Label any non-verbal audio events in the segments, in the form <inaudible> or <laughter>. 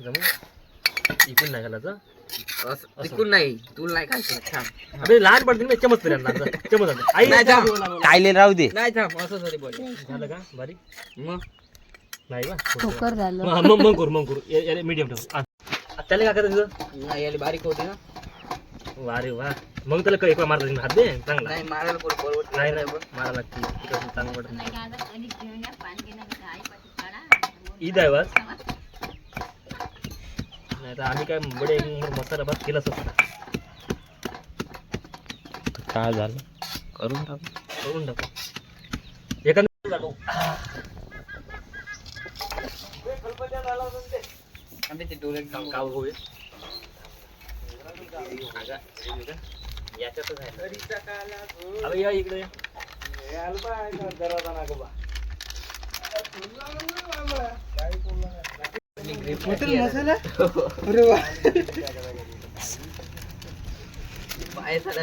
इकून नाही घालायचं. असं तिकून नाही. तुला नाही खायचं थांब. अबे लहान पडते ना चमच तरी जा. चमच आणणार. आई नाही, जा. कायले राहू दे. नाही थांब. असं सॉरी बोल. झालं का? बारीक मग? नाही बा झालं. मग मग मग करू मग करू. मीडियम ठेव. आ, आ, त्याला काय करायचं? नाही याला बारीक होते ना. वा रे वा. मग त्याला एक मारता हात दे चांगला. नाही मारायला कोण परवडत नाही. नाही मारा लागते. चांगलं पडत. ईद आहे. वाज नाही तर आम्ही काय बडे मसाला भात केलाच असता काय झालं? करून टाक. करून टाकू. एखादं आम्ही ते डोळे काव होईल. याच्यातच आहे. अरे या इकडे.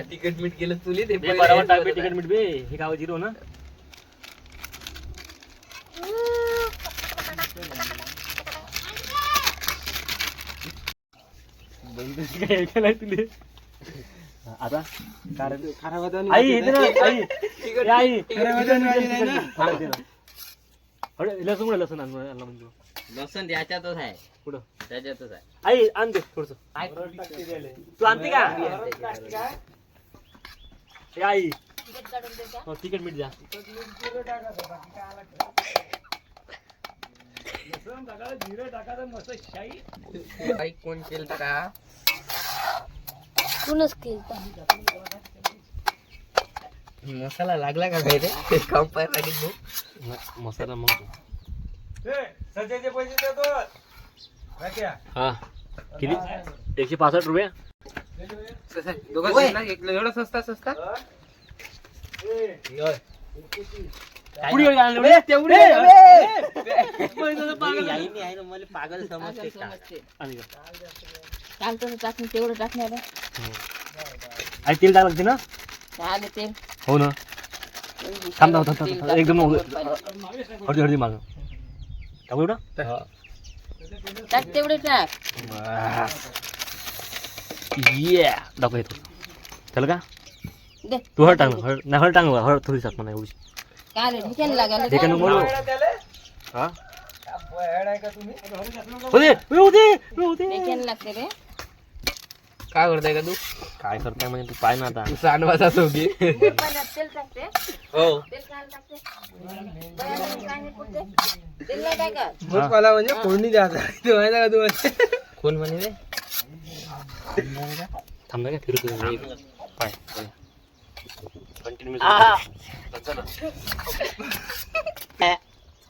तिकट मीठ गेलं तुली ते बे बरोबर टाक बे तिकीट मीठ बे हे गाव जिरो ना. काय केलंय तुले आता कारण आई ना आई. आई. लसूण लसूण आणला म्हणजे लसण याच्यातच आहे. कुठं? त्याच्यातच आहे. आई आण दे थोडस तू आणते का? आई. हो, तिकीट मीठ द्या. कोण केलं का? तूनच केलं मसाला लागला का काय रे? काम पाहिजे लागेल. मसाला मग. हा. किती? एकशे पासष्ट रुपये? दोघं एक एवढा सस्ता सस्ता? पुढे गेले आणले बे. तेवढे ए, मला पागल समजते का? आणि का? काल तसं टाकून तेवढं टाकणार आई तेल टाक लागते ना? आले तेल. हो ना. थांब थांब थांब थांब, थांब. एकदम हळदी हळदी माग टाकू एवढं तेवढे टाक. ये दाखव येतो चल का? दे. तू हळ टांग हळ नाही हळ टांग हळ थोडी टाक म्हणा एवढी काय रे लागायला हे का काय? हा? लागते रे. करताय का तू? काय करताय म्हणजे तू पाय ना आता. तू सांडवाचा <laughs> सोगी टाकते. हो. नाही नाही मला म्हणजे फोडणी द्यायचा तू माहिती का तू कोण म्हणे रे? थांब पाय कंटिन्यू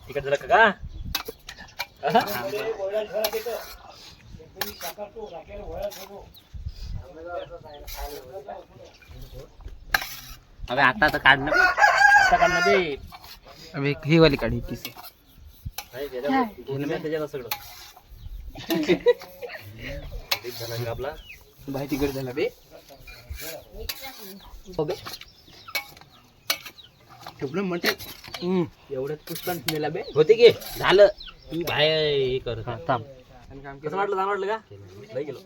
तिकडे झालं. का? अबे आता तर काढणं बे अबे ही वाली काढी किसी. नाही, त्याच्यात- घेणं नाही त्याच्यात सगळं एक झाला का आपला बाय तिकड झाला बे. हो ठेवलं म्हणते एवढ्यात पुष्पान नेला बे. होते की? झालं. तू बाहेर हे कर थांब. कसं वाटलं? चांगलं वाटलं का? लई गेलो.